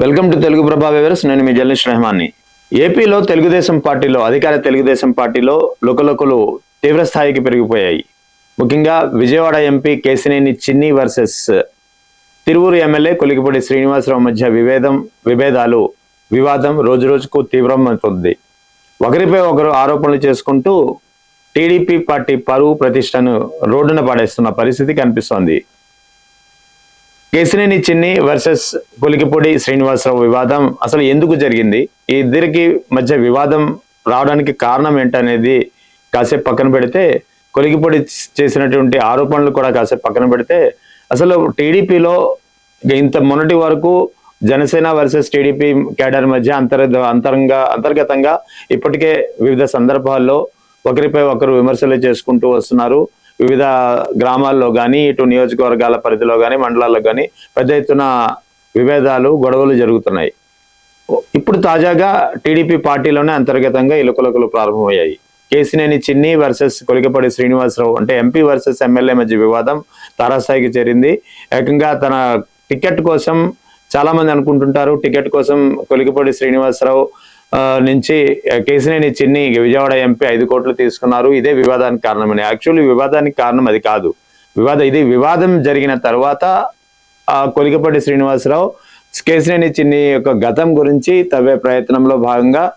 Welcome to Telugu ప్రభా viewers నేను మీ journalist రెహమాన్ని. ఏపీలో తెలుగుదేశం పార్టీలో అధికార తెలుగుదేశం పార్టీలో లుకలుకలు తీవ్ర స్థాయికి పెరిగిపోయాయి. ముఖ్యంగా Vijayawada MP Kesineni Chinni versus Tiruvuru MLA Kolikapudi Srinivasarao మధ్య విభేదం విభేదాలు వివాదం రోజు రోజుకు తీవ్రమవుతుంది. ఒకరిపై ఒకరు ఆరోపణలు చేసుకుంటూ టీడీపీ పార్టీ పరువు ప్రతిష్టను రోడ్డున పడేస్తున్న పరిస్థితి కనిపిస్తోంది. కేసినేని చిన్ని వర్సెస్ కొలికిపూడి శ్రీనివాసరావు వివాదం అసలు ఎందుకు జరిగింది? ఈ ఇద్దరికి మధ్య వివాదం రావడానికి కారణం ఏంటనేది కాసేపు పక్కన పెడితే కొలిగిపొడి చేసినటువంటి ఆరోపణలు కూడా కాసేపు పక్కన పెడితే అసలు టీడీపీలో ఇంత మొన్నటి వరకు జనసేన వర్సెస్ టీడీపీ కేడర్ మధ్య అంతర్ అంతరంగా అంతర్గతంగా ఇప్పటికే వివిధ సందర్భాల్లో ఒకరిపై ఒకరు విమర్శలు చేసుకుంటూ వస్తున్నారు. వివిధ గ్రామాల్లో కానీ ఇటు నియోజకవర్గాల పరిధిలో కానీ మండలాల్లో కానీ పెద్ద ఎత్తున విభేదాలు గొడవలు జరుగుతున్నాయి. ఇప్పుడు తాజాగా టీడీపీ పార్టీలోనే అంతర్గతంగా ఇలుకలుకలు ప్రారంభమయ్యాయి. కేసినేని చిన్ని వర్సెస్ కొలికపడి శ్రీనివాసరావు అంటే ఎంపీ వర్సెస్ ఎమ్మెల్యే మధ్య వివాదం తారాస్థాయికి చేరింది. ఏకంగా తన టికెట్ కోసం చాలామంది అనుకుంటుంటారు. టికెట్ కోసం కొలికపడి శ్రీనివాసరావు నుంచి కేసినేని చిన్ని విజయవాడ ఎంపీ ఐదు కోట్లు తీసుకున్నారు. ఇదే వివాదానికి కారణమని. యాక్చువల్లీ వివాదానికి కారణం అది కాదు. వివాదం ఇది వివాదం జరిగిన తర్వాత ఆ కొలికపల్లి శ్రీనివాసరావు కేసినేని చిన్ని యొక్క గతం గురించి తవ్వే ప్రయత్నంలో భాగంగా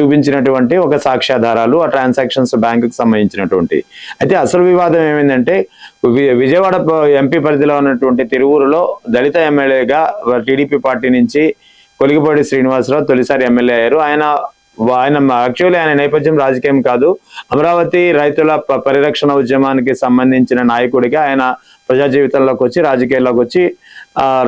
చూపించినటువంటి ఒక సాక్ష్యాధారాలు ఆ ట్రాన్సాక్షన్స్ బ్యాంకుకి సంబంధించినటువంటి. అయితే అసలు వివాదం ఏమైందంటే వి- విజయవాడ ప- ఎంపీ పరిధిలో ఉన్నటువంటి తిరువూరులో దళిత ఎమ్మెల్యేగా టీడీపీ పార్టీ నుంచి కొలిగిపూడి శ్రీనివాసరావు తొలిసారి ఎమ్మెల్యే అయ్యారు. ఆయన ఆయన యాక్చువల్లీ ఆయన నేపథ్యం రాజకీయం కాదు. అమరావతి రైతుల ప- పరిరక్షణ ఉద్యమానికి సంబంధించిన నాయకుడిగా ఆయన ప్రజా జీవితంలోకి వచ్చి రాజకీయాల్లోకి వచ్చి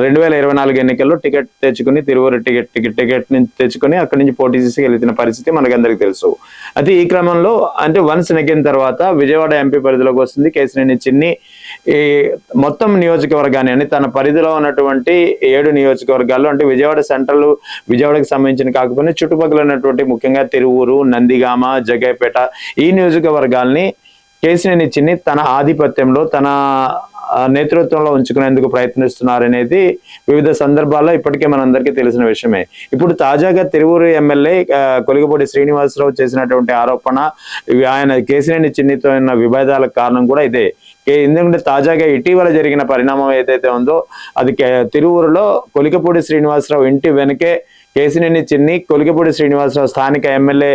రెండు వేల ఇరవై నాలుగు ఎన్నికల్లో టికెట్ తెచ్చుకుని తిరువూరు టికెట్ టికెట్ టికెట్ నుంచి తెచ్చుకుని అక్కడి నుంచి పోటీ చేసి గెలిచిన పరిస్థితి మనకందరికి తెలుసు. అయితే ఈ క్రమంలో అంటే వన్స్ నెగ్గిన తర్వాత విజయవాడ ఎంపీ పరిధిలోకి వస్తుంది. కేసినేని చిన్ని ఈ మొత్తం నియోజకవర్గాన్ని అని తన పరిధిలో ఉన్నటువంటి ఏడు నియోజకవర్గాల్లో అంటే విజయవాడ సెంట్రల్ విజయవాడకి సంబంధించిన కాకపోయినా చుట్టుపక్కల ఉన్నటువంటి ముఖ్యంగా తిరువూరు నందిగామ జగైపేట ఈ నియోజకవర్గాల్ని కేసినేని చిన్ని తన ఆధిపత్యంలో తన నేతృత్వంలో ఉంచుకునేందుకు ప్రయత్నిస్తున్నారనేది వివిధ సందర్భాల్లో ఇప్పటికే మనందరికీ తెలిసిన విషయమే. ఇప్పుడు తాజాగా తిరువూరు ఎమ్మెల్యే ఆ, కొలిగపూడి శ్రీనివాసరావు చేసినటువంటి ఆరోపణ ఆయన కేసినేని చిన్నితో ఉన్న విభేదాలకు కారణం కూడా ఇదే. ఎందుకంటే తాజాగా ఇటీవల జరిగిన పరిణామం ఏదైతే ఉందో అది తిరువూరులో కొలికపూడి శ్రీనివాసరావు ఇంటి వెనకే కేసినేని చిన్ని కొలికపూడి శ్రీనివాసరావు స్థానిక ఎమ్మెల్యే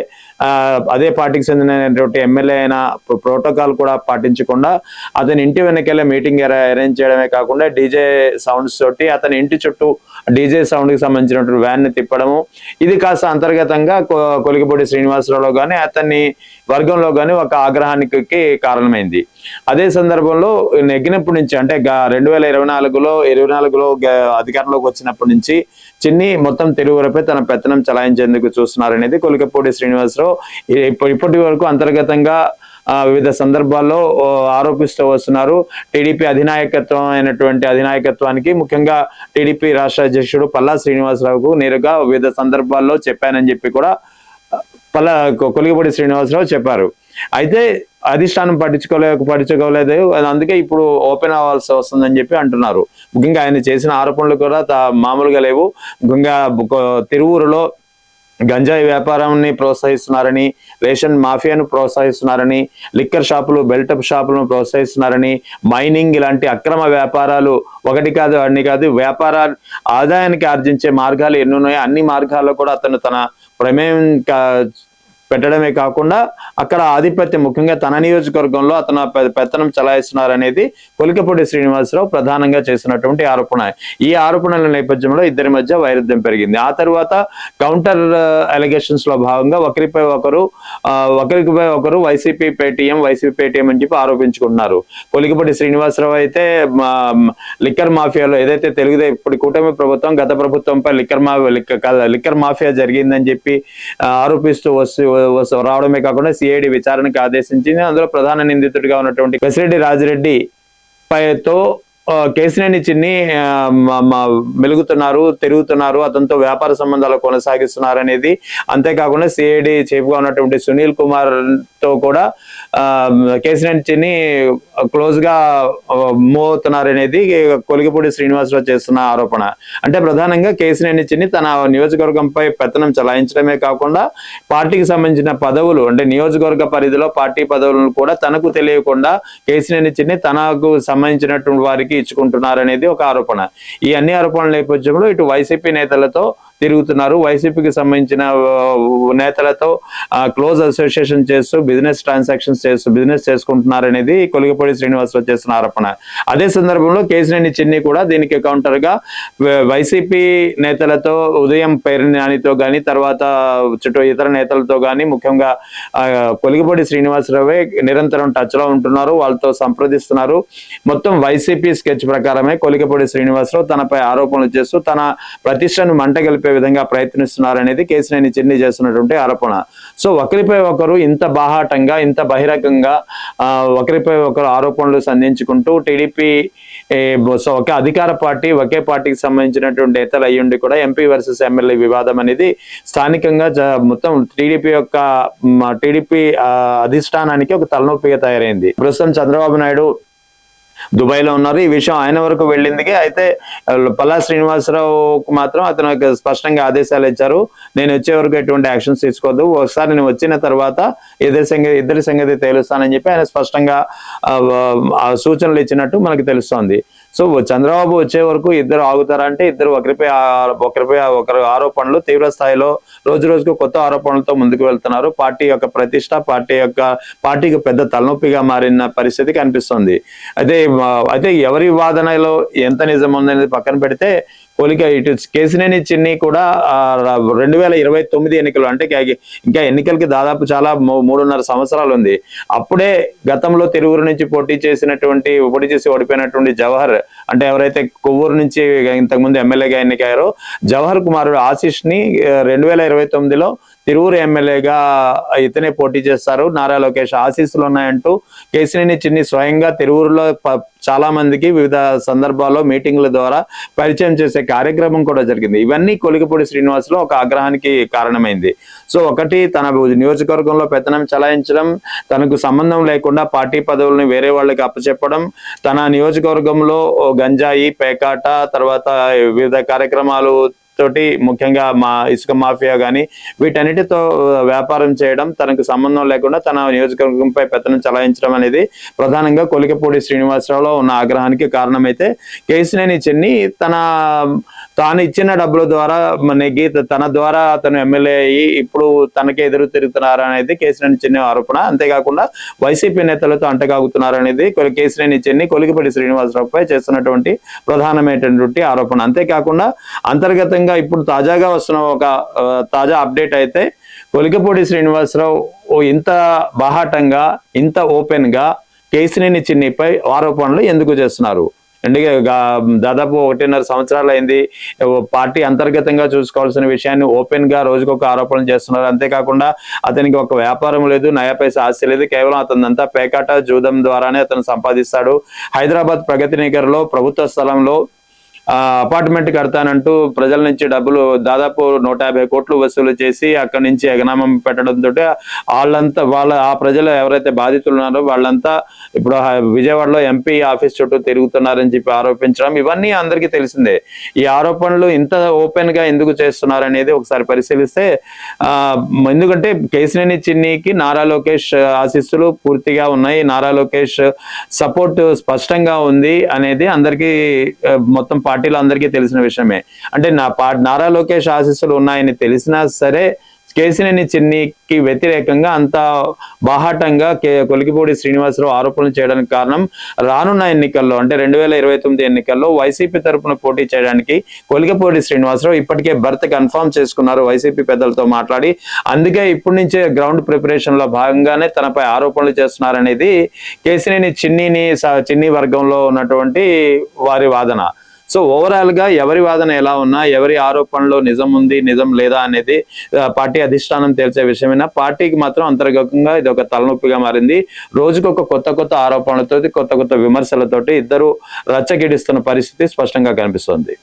అదే పార్టీకి చెందినటువంటి ఎమ్మెల్యే అయిన ప్రోటోకాల్ కూడా పాటించకుండా అతని ఇంటి వెనకెళ్ళే మీటింగ్ అరేంజ్ చేయడమే కాకుండా డీజే సౌండ్స్ తోటి అతని ఇంటి చుట్టూ డీజే సౌండ్కి సంబంధించినటువంటి వ్యాన్ని తిప్పడము. ఇది కాస్త అంతర్గతంగా కొ- కొలికపూడి శ్రీనివాసరావులో కానీ అతన్ని వర్గంలో కానీ ఒక ఆగ్రహానికి కారణమైంది. అదే సందర్భంలో నెగ్గినప్పటి నుంచి అంటే రెండు వేల ఇరవై నాలుగులో ఇరవై నాలుగులో అధికారంలోకి వచ్చినప్పటి నుంచి చిన్ని మొత్తం తెలుగురపై తన పెత్తనం చలాయించేందుకు చూస్తున్నారనేది కొలికపూడి శ్రీనివాసరావు. ఇప్పటి వరకు అంతర్గతంగా వివిధ సందర్భాల్లో ఆరోపిస్తూ వస్తున్నారు. టీడీపీ అధినాయకత్వం అయినటువంటి అధినాయకత్వానికి ముఖ్యంగా టీడీపీ రాష్ట్ర అధ్యక్షుడు పల్లా శ్రీనివాసరావుకు నేరుగా వివిధ సందర్భాల్లో చెప్పానని చెప్పి కూడా పల్లా కొలిగిపూడి శ్రీనివాసరావు చెప్పారు. అయితే అధిష్టానం పట్టించుకోలేక పట్టించుకోలేదు. అందుకే ఇప్పుడు ఓపెన్ అవ్వాల్సి వస్తుందని చెప్పి అంటున్నారు. ముఖ్యంగా ఆయన చేసిన ఆరోపణలు కూడా మామూలుగా లేవు. ముఖ్యంగా తిరువూరులో గంజాయి వ్యాపారాన్ని ప్రోత్సహిస్తున్నారని రేషన్ మాఫియాను ప్రోత్సహిస్తున్నారని లిక్కర్ షాపులు బెల్టప్ షాపులను ప్రోత్సహిస్తున్నారని మైనింగ్ ఇలాంటి అక్రమ వ్యాపారాలు ఒకటి కాదు అన్ని కాదు వ్యాపార ఆదాయానికి ఆర్జించే మార్గాలు ఎన్నున్నాయో అన్ని మార్గాల్లో కూడా అతను తన ప్రమేయం కా- పెట్టడమే కాకుండా అక్కడ ఆధిపత్యం ముఖ్యంగా తన నియోజకవర్గంలో అతను పె- పెత్తనం చలాయిస్తున్నారనేది కొలికపూడి శ్రీనివాసరావు ప్రధానంగా చేసినటువంటి ఆరోపణ. ఈ ఆరోపణల నేపథ్యంలో ఇద్దరి మధ్య వైరుధ్యం పెరిగింది. ఆ తర్వాత కౌంటర్ అలిగేషన్స్లో భాగంగా ఒకరిపై ఒకరు ఒకరికిపై ఒకరిపై ఒకరు వైసీపీ పేటీఎం వైసీపీ పేటీఎం అని చెప్పి ఆరోపించుకుంటున్నారు. కొలికపూడి శ్రీనివాసరావు అయితే మా- లిక్కర్ మాఫియాలో ఏదైతే తెలుగుదే ఇప్పుడు కూటమి ప్రభుత్వం గత ప్రభుత్వంపై లిక్కర్ మా లిక్కర్ మాఫియా జరిగిందని చెప్పి ఆరోపిస్తూ వస్తూ రావడమే కాకుండా సిఐడి విచారణకు ఆదేశించింది. అందులో ప్రధాన నిందితుడిగా ఉన్నటువంటి పెసిరెడ్డి రాజిరెడ్డి పైతో కేసినేని చిన్ని మెలుగుతున్నారు తిరుగుతున్నారు అతనితో వ్యాపార సంబంధాలు కొనసాగిస్తున్నారు అనేది అంతేకాకుండా సిఐడి చీఫ్గా ఉన్నటువంటి సునీల్ కుమార్తో కూడా కేసినేని చిన్ని క్లోజ్గా మూవ్ అవుతున్నారనేది కొలిగిపూడి శ్రీనివాసరావు చేస్తున్న ఆరోపణ. అంటే ప్రధానంగా కేసినేని చిన్ని తన నియోజకవర్గంపై పెత్తనం చలాయించడమే కాకుండా పార్టీకి సంబంధించిన పదవులు అంటే నియోజకవర్గ పరిధిలో పార్టీ పదవులను కూడా తనకు తెలియకుండా కేసినేని చిన్ని తనకు సంబంధించినటువంటి వారికి తీర్చుకుంటున్నారనేది ఒక ఆరోపణ. ఈ అన్ని ఆరోపణల నేపథ్యంలో ఇటు వైసీపీ నేతలతో తిరుగుతున్నారు. వైసీపీకి సంబంధించిన నేతలతో క్లోజ్ అసోసియేషన్ చేస్తూ బిజినెస్ ట్రాన్సాక్షన్స్ చేస్తూ బిజినెస్ చేసుకుంటున్నారు అనేది కొలిగపూడి శ్రీనివాసరావు చేస్తున్న ఆరోపణ. అదే సందర్భంలో కేసినేని చిన్ని కూడా దీనికి కౌంటర్గా వైసీపీ నేతలతో ఉదయం పేరునానితో గాని తర్వాత చుట్టూ ఇతర నేతలతో గాని ముఖ్యంగా ఆ, కొలిగపూడి శ్రీనివాసరావే నిరంతరం టచ్లో ఉంటున్నారు వాళ్ళతో సంప్రదిస్తున్నారు. మొత్తం వైసీపీ స్కెచ్ ప్రకారమే కొలిగపూడి శ్రీనివాసరావు తనపై ఆరోపణలు చేస్తూ తన ప్రతిష్టను మంటగలిపి విధంగా ప్రయత్నిస్తున్నారనేది కేసినేని చిన్ని చేస్తున్నటువంటి ఆరోపణ. సో ఒకరిపై ఒకరు ఇంత బాహాటంగా ఇంత బహిరంగంగా ఒకరిపై ఒకరు ఆరోపణలు సంధించుకుంటూ టీడీపీ సో ఒకే అధికార పార్టీ ఒకే పార్టీకి సంబంధించినటువంటి నేతలు అయ్యుండి కూడా ఎంపీ వర్సెస్ ఎమ్మెల్యే వివాదం అనేది స్థానికంగా మొత్తం టీడీపీ యొక్క టీడీపీ అధిష్టానానికి ఒక తలనొప్పిగా తయారైంది. ప్రస్తుతం చంద్రబాబు నాయుడు దుబాయ్లో ఉన్నారు. ఈ విషయం ఆయన వరకు వెళ్ళింది అయితే పల్లా శ్రీనివాసరావుకు మాత్రం అతను స్పష్టంగా ఆదేశాలు ఇచ్చారు. నేను వచ్చే వరకు ఎటువంటి యాక్షన్స్ తీసుకోవద్దు. ఒకసారి నేను వచ్చిన తర్వాత ఇద్దరి సంగతి ఇద్దరి సంగతి తేలుస్తానని చెప్పి ఆయన స్పష్టంగా సూచనలు ఇచ్చినట్టు మనకు తెలుస్తోంది. సో చంద్రబాబు వచ్చే వరకు ఇద్దరు ఆగుతారంటే ఇద్దరు ఒకరిపై ఆ- ఒకరిపై ఒకరు ఆరోపణలు తీవ్ర స్థాయిలో రోజు రోజుకు కొత్త ఆరోపణలతో ముందుకు వెళ్తున్నారు. పార్టీ యొక్క ప్రతిష్ట పార్టీ యొక్క పార్టీకి పెద్ద తలనొప్పిగా మారిన పరిస్థితి కనిపిస్తుంది. అయితే అయితే ఎవరి వాదనలో ఎంత నిజం ఉందనేది పక్కన పెడితే పోలిక ఇటు కేసినేని చిన్ని కూడా రెండు వేల ఇరవై తొమ్మిది ఎన్నికలు అంటే ఇంకా ఎన్నికలకి దాదాపు చాలా మూ- మూడున్నర సంవత్సరాలు ఉంది. అప్పుడే గతంలో తిరువురు నుంచి పోటీ చేసినటువంటి పోటీ చేసి ఓడిపోయినటువంటి జవహర్ అంటే ఎవరైతే కొవ్వూరు నుంచి ఇంతకుముందు ఎమ్మెల్యేగా ఎన్నికయ్యారో జవహర్ కుమారుడు ఆశిష్ని రెండు వేల ఇరవై తొమ్మిదిలో తిరువురు ఎమ్మెల్యేగా ఇతనే పోటీ చేస్తారు. నారా లోకేష్ ఆశీస్సులు ఉన్నాయంటూ కేసినేని చిన్ని స్వయంగా తిరువురులో చాలా మందికి వివిధ సందర్భాల్లో మీటింగ్ల ద్వారా పరిచయం చేసే కార్యక్రమం కూడా జరిగింది. ఇవన్నీ కొలిగిపూడి శ్రీనివాసులో ఒక ఆగ్రహానికి కారణమైంది. సో ఒకటి తన నియోజకవర్గంలో పెత్తనం చలాయించడం తనకు సంబంధం లేకుండా పార్టీ పదవులను వేరే వాళ్ళకి అప్పచెప్పడం తన నియోజకవర్గంలో ఓ గంజాయి పేకాట తర్వాత వివిధ కార్యక్రమాలు తోటి ముఖ్యంగా మా ఇసుక మాఫియా కానీ వీటన్నిటితో వ్యాపారం చేయడం తనకు సంబంధం లేకుండా తన నియోజకవర్గంపై పెత్తనం చలాయించడం అనేది ప్రధానంగా కొలికపూడి శ్రీనివాసరావులో ఉన్న ఆగ్రహానికి కారణమైతే కేసినేని చెన్ని తన తాను ఇచ్చిన డబ్బుల ద్వారా నెగ్గి తన ద్వారా అతను ఎమ్మెల్యే అయ్యి ఇప్పుడు తనకే ఎదురు తిరుగుతున్నారు అనేది కేసినేని చెన్ని ఆరోపణ. అంతేకాకుండా వైసీపీ నేతలతో అంటగాగుతున్నారు అనేది కొలి- కేసినేని చెన్ని కొలికపూడి శ్రీనివాసరావుపై చేస్తున్నటువంటి ప్రధానమైనటువంటి ఆరోపణ. అంతేకాకుండా అంతర్గతంగా ఇప్పుడు తాజాగా వస్తున్న ఒక తాజా అప్డేట్ అయితే కొలికపూడి శ్రీనివాసరావు ఓ ఇంత బాహాటంగా ఇంత ఓపెన్గా కేసినేని చిన్నిపై ఆరోపణలు ఎందుకు చేస్తున్నారు? అంటే దాదాపు ఒకటిన్నర సంవత్సరాలు అయింది. ఓ పార్టీ అంతర్గతంగా చూసుకోవాల్సిన విషయాన్ని ఓపెన్గా రోజుకొక ఆరోపణలు చేస్తున్నారు. అంతేకాకుండా అతనికి ఒక వ్యాపారం లేదు నయాపైసా ఆస్తి లేదు. కేవలం అతనంతా పేకాట జూదం ద్వారానే అతను సంపాదిస్తాడు. హైదరాబాద్ ప్రగతి నగర్లో ప్రభుత్వ స్థలంలో అపార్ట్మెంట్ కడతానంటూ ప్రజల నుంచి డబ్బులు దాదాపు నూట యాభై కోట్లు వసూలు చేసి అక్కడి నుంచి ఎగనామం పెట్టడంతో వాళ్ళంతా వాళ్ళ ఆ ప్రజలు ఎవరైతే బాధితులు ఉన్నారో వాళ్ళంతా ఇప్పుడు విజయవాడలో ఎంపీ ఆఫీస్ చుట్టూ తిరుగుతున్నారని చెప్పి ఆరోపించడం ఇవన్నీ అందరికీ తెలిసిందే. ఈ ఆరోపణలు ఇంత ఓపెన్గా ఎందుకు చేస్తున్నారు అనేది ఒకసారి పరిశీలిస్తే ఆ ఎందుకంటే కేసినేని చిన్నికి నారా లోకేష్ ఆశీస్సులు పూర్తిగా ఉన్నాయి. నారా లోకేష్ సపోర్ట్ స్పష్టంగా ఉంది అనేది అందరికీ మొత్తం పార్టీలో అందరికీ తెలిసిన విషయమే. అంటే నా పా నారా లోకేష్ ఆశీస్సులు ఉన్నాయని తెలిసినా సరే కేసినేని చిన్నికి వ్యతిరేకంగా అంత బాహాటంగా కే కొలికిపూడి శ్రీనివాసరావు ఆరోపణలు చేయడానికి కారణం రానున్న ఎన్నికల్లో అంటే రెండు వేల ఇరవై తొమ్మిది ఎన్నికల్లో వైసీపీ తరపున పోటీ చేయడానికి కొలికపూడి శ్రీనివాసరావు ఇప్పటికే బర్త్ కన్ఫర్మ్ చేసుకున్నారు వైసీపీ పెద్దలతో మాట్లాడి. అందుకే ఇప్పటి నుంచే గ్రౌండ్ ప్రిపరేషన్లో భాగంగానే తనపై ఆరోపణలు చేస్తున్నారనేది కేసినేని చిన్నిని స- చిన్ని వర్గంలో ఉన్నటువంటి వారి వాదన. సో ఓవరాల్గా ఎవరి వాదన ఎలా ఉన్నా ఎవరి ఆరోపణలో నిజం ఉంది నిజం లేదా అనేది పార్టీ అధిష్టానం తేల్చే విషయమైనా పార్టీకి మాత్రం అంతర్గతంగా ఇది ఒక తలనొప్పిగా మారింది. రోజుకొక కొత్త కొత్త ఆరోపణలతోటి కొత్త కొత్త విమర్శలతోటి ఇద్దరు రచ్చగిడిస్తున్న పరిస్థితి స్పష్టంగా కనిపిస్తుంది.